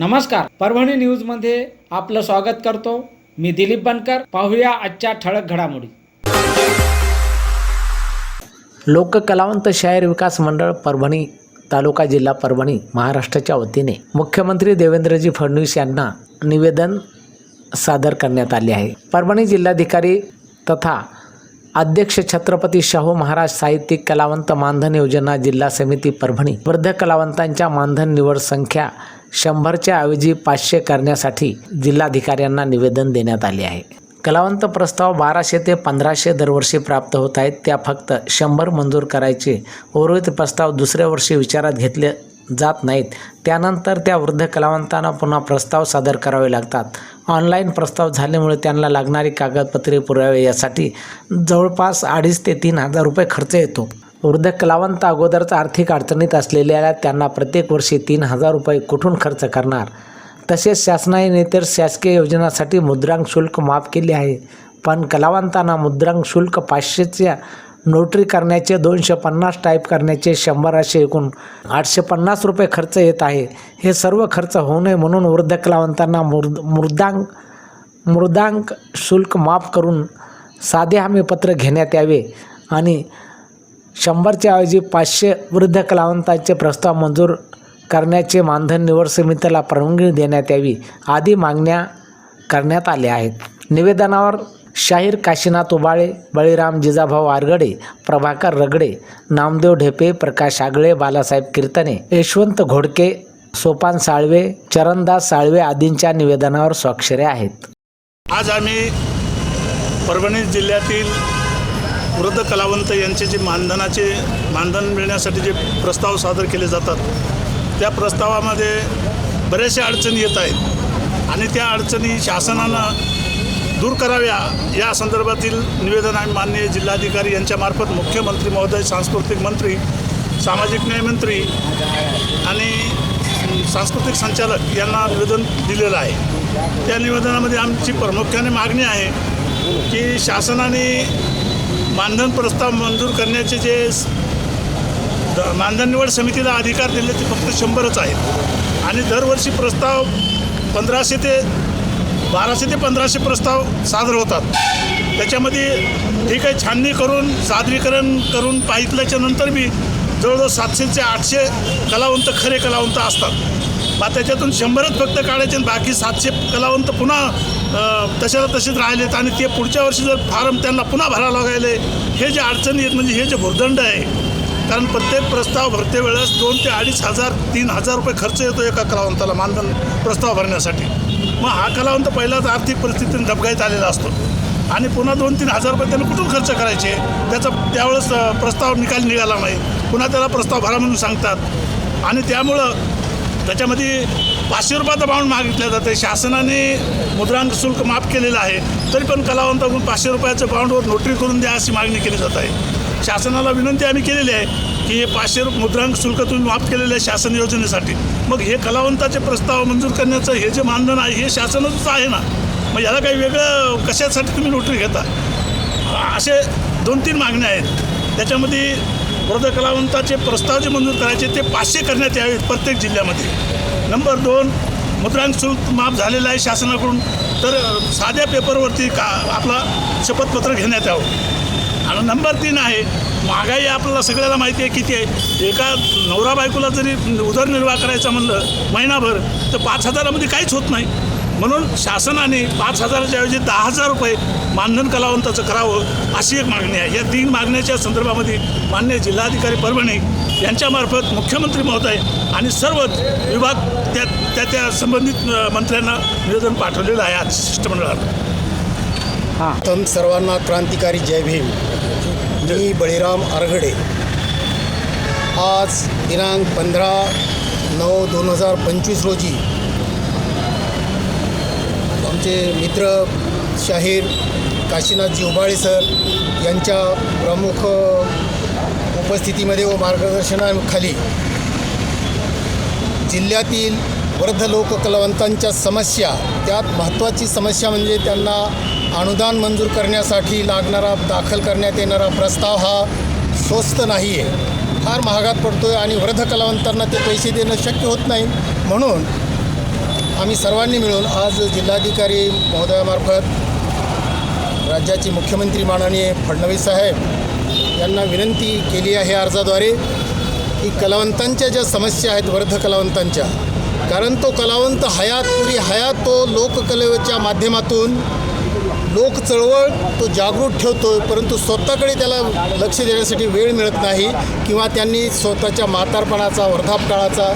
नमस्कार. परभणी न्यूजमध्ये आपलं स्वागत करतो. मी दिलीप बनकर. पाहूया आजच्या ठळक घडामोडी. लोककलावंत शाहीर विकास मंडळ परभणी तालुका जिल्हा परभणी महाराष्ट्राच्या वतीने मुख्यमंत्री देवेंद्रजी फडणवीस यांना निवेदन सादर करण्यात आले आहे. परभणी जिल्हाधिकारी तथा अध्यक्ष छत्रपती शाहू महाराज साहित्यिक कलावंत मानधन योजना जिल्हा समिती परभणी वृद्ध कलावंतांच्या मानधन निवड संख्या शंभरच्या ऐवजी पाचशे करण्यासाठी जिल्हाधिकाऱ्यांना निवेदन देण्यात आले आहे. कलावंत प्रस्ताव बाराशे ते पंधराशे दरवर्षी प्राप्त होत आहेत. त्या फक्त शंभर मंजूर करायचे. उर्वरित प्रस्ताव दुसऱ्या वर्षी विचारात घेतले जात नाहीत. त्यानंतर त्या वृद्ध कलावंतांना पुन्हा प्रस्ताव सादर करावे लागतात. ऑनलाईन प्रस्ताव झाल्यामुळे त्यांना लागणारी कागदपत्रे पुरावे यासाठी जवळपास अडीच ते तीन हजार रुपये खर्च येतो. वृद्ध कलावंत अगोदरच आर्थिक अडचणीत असलेल्या त्यांना प्रत्येक वर्षी तीन हजार रुपये कुठून खर्च करणार? तसेच शासनाने इतर शासकीय योजनांसाठी मुद्रांक शुल्क माफ केले आहे. पण कलावंतांना मुद्रांक शुल्क पाचशेच्या नोटरी करण्याचे दोनशे पन्नास टाईप करण्याचे शंभर असे एकूण आठशे पन्नास रुपये खर्च येत आहे. हे सर्व खर्च होऊ नये म्हणून वृद्ध कलावंतांना मृद मृदांक मृदांक शुल्क माफ करून साधे हमीपत्र घेण्यात यावे आणि शंभरच्या ऐवजी पाचशे वृद्ध कलावंतांचे प्रस्ताव मंजूर करण्याचे मानधन निवड समितीला परवानगी देण्यात यावी आदी मागण्या करण्यात आल्या आहेत. निवेदनावर शाहीर काशीनाथ उबाळे बळीराम जिजाभाऊ आरगडे प्रभाकर रगडे नामदेव ढेपे प्रकाश आगळे बालासाहेब कीर्तने यशवंत घोडके सोपान साळवे चरणदास साळवे आदींच्या निवेदनावर स्वाक्षऱ्या आहेत. आज आम्ही परभणी जिल्ह्यातील वृद्ध कलावंत यांचे जे मानधनाचे मानधन मिळण्यासाठी जे प्रस्ताव सादर केले जातात त्या प्रस्तावामध्ये बऱ्याचशा अडचणी येत आहेत. आणि त्या अडचणी शासनानं दूर कराव्या या संदर्भातील निवेदन आम्ही माननीय जिल्हाधिकारी यांच्यामार्फत मुख्यमंत्री महोदय सांस्कृतिक मंत्री सामाजिक न्याय मंत्री आणि सांस्कृतिक संचालक यांना निवेदन दिलेलं आहे. त्या निवेदनामध्ये आमची प्रामुख्याने मागणी आहे की शासनाने मानधन प्रस्ताव मंजूर करण्याचे जे द- मानधन निवड समितीला अधिकार दिले ते फक्त शंभरच आहेत. आणि दरवर्षी प्रस्ताव पंधराशे ते बाराशे ते पंधराशे प्रस्ताव सादर होतात. त्याच्यामध्ये ठीक आहे छाननी करून सादरीकरण करून पाहितल्याच्या नंतर बी जवळजवळ सातशे ते आठशे कलावंत खरे कलावंत असतात. मग त्याच्यातून शंभरच फक्त काढायचे आणि बाकी सातशे कलावंत पुन्हा तशाला तसेच राहिलेत आणि ते पुढच्या वर्षी जर फार्म त्यांना पुन्हा भरावं लागायले हे जे अडचणी आहेत म्हणजे हे जे भुर्दंड आहे कारण प्रत्येक प्रस्ताव भरते वेळेस दोन ते अडीच हजार तीन हजार रुपये खर्च येतो एका कलावंताला मानधन प्रस्ताव भरण्यासाठी. मग हा कलावंत पहिलाच आर्थिक परिस्थितीने धबगायत आलेला असतो. आणि पुन्हा दोन तीन हजार रुपये त्यांना कुठून खर्च करायचे? त्याचा त्यावेळेस प्रस्ताव निकाल निघाला नाही. पुन्हा त्याला प्रस्ताव भरा म्हणून सांगतात. आणि त्यामुळं त्याच्यामध्ये पाचशे रुपयाचा बाउंड मागितलं जातं शासनाने मुद्रांक शुल्क माफ केलेलं आहे. तरी पण कलावंताकडून पाचशे रुपयाचं बाउंडवर नोटरी करून द्या अशी मागणी केली जात आहे. शासनाला विनंती आम्ही केलेली आहे की हे पाचशे रुपये मुद्रांक शुल्क तुम्ही माफ केलेलं आहे शासन योजनेसाठी. मग हे कलावंताचे प्रस्ताव मंजूर करण्याचं हे जे मानधन आहे हे शासनच आहे ना? मग याला काही वेगळं कशासाठी तुम्ही नोटरी घेता? असे दोन तीन मागण्या आहेत. त्याच्यामध्ये वृद्ध कलावंताचे प्रस्ताव जे मंजूर करायचे ते पाचशे करण्यात यावेत प्रत्येक जिल्ह्यामध्ये. नंबर दोन मुद्रांक शुल्क माफ झालेलं आहे शासनाकडून तर साध्या पेपरवरती का आपला शपथपत्र घेण्यात यावं. आणि नंबर तीन आहे महागाई आपल्याला सगळ्याला माहिती आहे किती आहे. एका नवरा बायकोला जरी उदरनिर्वाह करायचा म्हणलं महिनाभर तर पाच हजारामध्ये काहीच होत नाही. म्हणून शासनाने पाच हजाराच्या ऐवजी दहा हजार रुपये मानधन कलावंताचं करावं अशी एक मागणी आहे. या तीन मागण्याच्या संदर्भामध्ये मान्य जिल्हाधिकारी परभणी यांच्यामार्फत मुख्यमंत्री महोदय आणि सर्व विभाग त्या त्या त्या संबंधित मंत्र्यांना निवेदन पाठवलेलं आहे आज शिष्टमंडळाला प्रथम सर्वांना क्रांतिकारी जय भीम. मी बळीराम आरगडे आज दिनांक पंधरा नऊ दोन हजार पंचवीस रोजी आमचे मित्र शाहीर काशीनाथ जिवबाळे सर यांच्या प्रमुख उपस्थितीमध्ये व मार्गदर्शनाखाली जिल्ह्यातील वृद्ध लोककलावंतांच्या समस्या त्यात महत्त्वाची समस्या म्हणजे त्यांना अनुदान मंजूर करण्यासाठी लागणारा दाखल करण्यात येणारा प्रस्ताव हा स्वस्त नाही आहे फार महागात पडतो आहे आणि वृद्ध कलावंतांना ते पैसे देणं शक्य होत नाही. म्हणून आम्ही सर्वांनी मिळून आज जिल्हाधिकारी महोदयामार्फत राज्याचे मुख्यमंत्री माननीय फडणवीस साहेब यांना विनंती केली आहे अर्जाद्वारे की कलावंतांच्या ज्या समस्या आहेत वर्ध कलावंतांच्या कारण तो कलावंत हयात पुरी हयात तो लोककलेच्या माध्यमातून लोक चळवळ तो जागृत ठेवतो परंतु स्वतःकडे त्याला लक्ष देण्यासाठी वेळ मिळत नाही किंवा त्यांनी स्वतःच्या म्हातारपणाचा वर्धापकाळाचा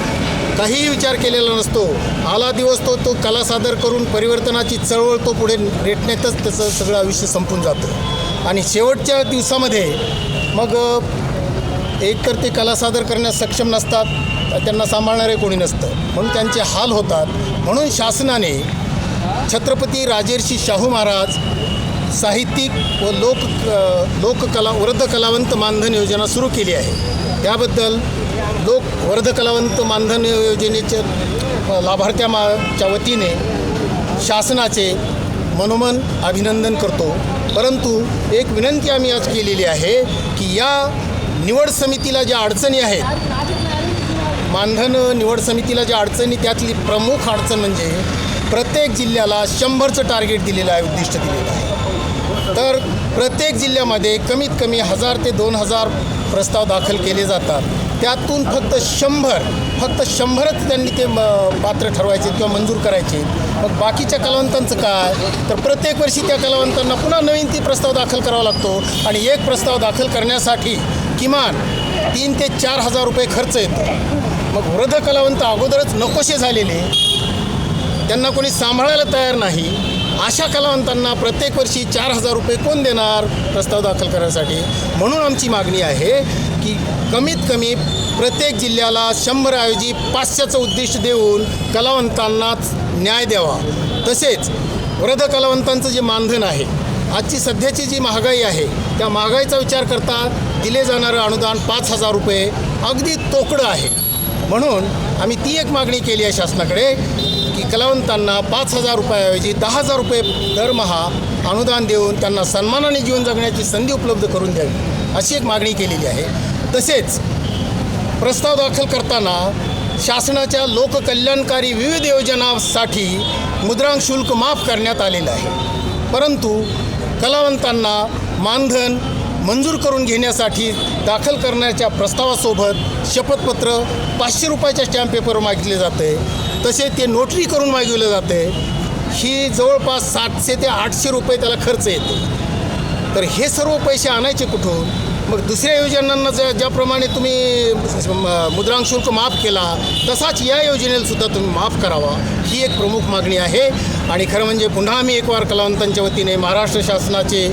काहीही विचार केलेला नसतो. आला दिवस तो तो कला सादर करून परिवर्तनाची चळवळ तो पुढे रेटण्यातच त्याचं सगळं आयुष्य संपून जातं. आणि शेवटच्या दिवसामध्ये मग एक तर ते कला सादर करण्यास सक्षम नसतात त्यांना सांभाळणारे कोणी नसतं. म्हणून त्यांचे हाल होतात. म्हणून शासनाने छत्रपती राजेर्षी शाहू महाराज साहित्यिक व लोक लोककला वृद्ध कलावंत मानधन योजना सुरू केली आहे. त्याबद्दल लोक वर्धकलावंत मानधन योजनेच्या लाभार्थ्या माच्या वतीने शासनाचे मनोमन अभिनंदन करतो. परंतु एक विनंती आम्ही आज केलेली आहे की या निवड समितीला ज्या अडचणी आहेत मानधन निवड समितीला ज्या अडचणी त्यातली प्रमुख अडचण म्हणजे प्रत्येक जिल्ह्याला शंभरचं टार्गेट दिलेलं आहे उद्दिष्ट दिलेलं आहे. तर प्रत्येक जिल्ह्यामध्ये कमीत कमी हजार ते दोन हजार प्रस्ताव दाखल केले जातात. त्यातून फक्त शंभर फक्त शंभरच त्यांनी ते म, पात्र ठरवायचे किंवा मंजूर करायचे. मग बाकीच्या कलावंतांचं काय? तर प्रत्येक वर्षी त्या कलावंतांना पुन्हा नवीन ती प्रस्ताव दाखल करावा लागतो. आणि एक प्रस्ताव दाखल करण्यासाठी किमान तीन ते चार हजार रुपये खर्च येतो. मग वृद्ध कलावंत अगोदरच नकोसे झालेले. त्यांना कोणी सांभाळायला तयार नाही. अशा कलावंतांना प्रत्येक वर्षी चार हजार रुपये कोण देणार प्रस्ताव दाखल करण्यासाठी? म्हणून आमची मागणी आहे की कमीत कमी प्रत्येक जिल्ह्याला शंभरऐवजी पाचशेचं उद्दिष्ट देऊन कलावंतांना न्याय द्यावा. तसेच वृद्ध कलावंतांचं जे मानधन आहे आजची सध्याची जी महागाई आहे त्या महागाईचा विचार करता दिले जाणारं अनुदान पाच हजार रुपये अगदी तोकडं आहे. म्हणून आम्ही ती एक मागणी केली आहे शासनाकडे की कलावंतांना पाच हजार रुपयाऐवजी दहा हजार रुपये दरमहा अनुदान देऊन त्यांना सन्मानाने जीवन जगण्याची संधी उपलब्ध करून द्यावी अशी एक मागणी केलेली आहे. तसेच प्रस्ताव दाखल करताना शासनाच्या लोककल्याणकारी विविध योजनांसाठी मुद्रांक शुल्क माफ करण्यात आलेलं आहे. परंतु कलावंतांना मानधन मंजूर करून घेण्यासाठी दाखल करण्याच्या प्रस्तावासोबत शपथपत्र पाचशे रुपयाच्या स्टॅम्प पेपर मागितले जाते. तसे ते नोटरी करून मागविले जाते. ही जवळपास सातशे ते आठशे रुपये त्याला खर्च येतो. तर हे सर्व पैसे आणायचे कुठून? मग दुसऱ्या योजनांना ज्या ज्याप्रमाणे तुम्ही मुद्रांक शुल्क माफ केला तसाच या योजनेला सुद्धा तुम्ही माफ करावा ही एक प्रमुख मागणी आहे. आणि खरं म्हणजे पुन्हा आम्ही एक वार कलावंतांच्या वतीने महाराष्ट्र शासनाचे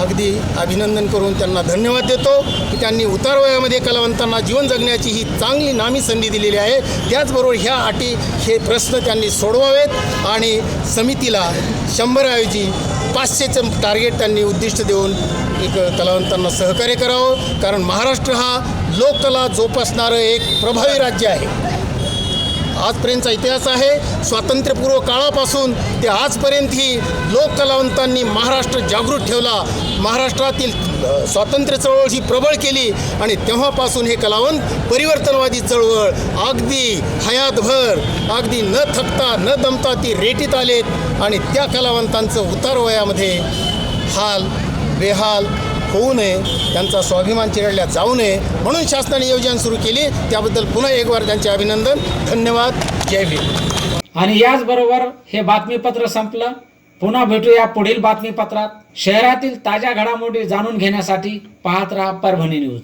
अगदी अभिनंदन करून त्यांना धन्यवाद देतो की त्यांनी उतार वयामध्ये कलावंतांना जीवन जगण्याची ही चांगली नामी संधी दिलेली आहे. त्याचबरोबर ह्या अटी हे प्रश्न त्यांनी सोडवावेत आणि समितीला शंभरऐवजी पाचशेचं टार्गेट त्यांनी उद्दिष्ट देऊन एक कलावंतांना सहकार्य करावं. कारण महाराष्ट्र हा लोककला जोपासणारं एक प्रभावी राज्य आहे. आजपर्यंतचा इतिहास आहे. स्वातंत्र्यपूर्व काळापासून ते आजपर्यंतही लोककलावंतांनी महाराष्ट्र जागृत ठेवला. महाराष्ट्रातील स्वातंत्र्य चळवळ ही प्रबळ केली आणि तेव्हापासून हे कलावंत परिवर्तनवादी चळवळ अगदी हयातभर अगदी न थकता न दमता ती रेटीत आलेत आणि त्या कलावंतांचं उतार वयामध्ये हाल बेहाल होऊ नये त्यांचा स्वाभिमान चिरडल्या जाऊ नये म्हणून शासनाने योजना सुरू केली. त्याबद्दल पुन्हा एक वार त्यांचे अभिनंदन धन्यवाद जय भीम. आणि याचबरोबर हे बातमीपत्र संपलं. पुन्हा भेटूया पुढील बातमीपत्रात. शहरातील ताज्या घडामोडी जाणून घेण्यासाठी पाहत राहा परभणी न्यूज.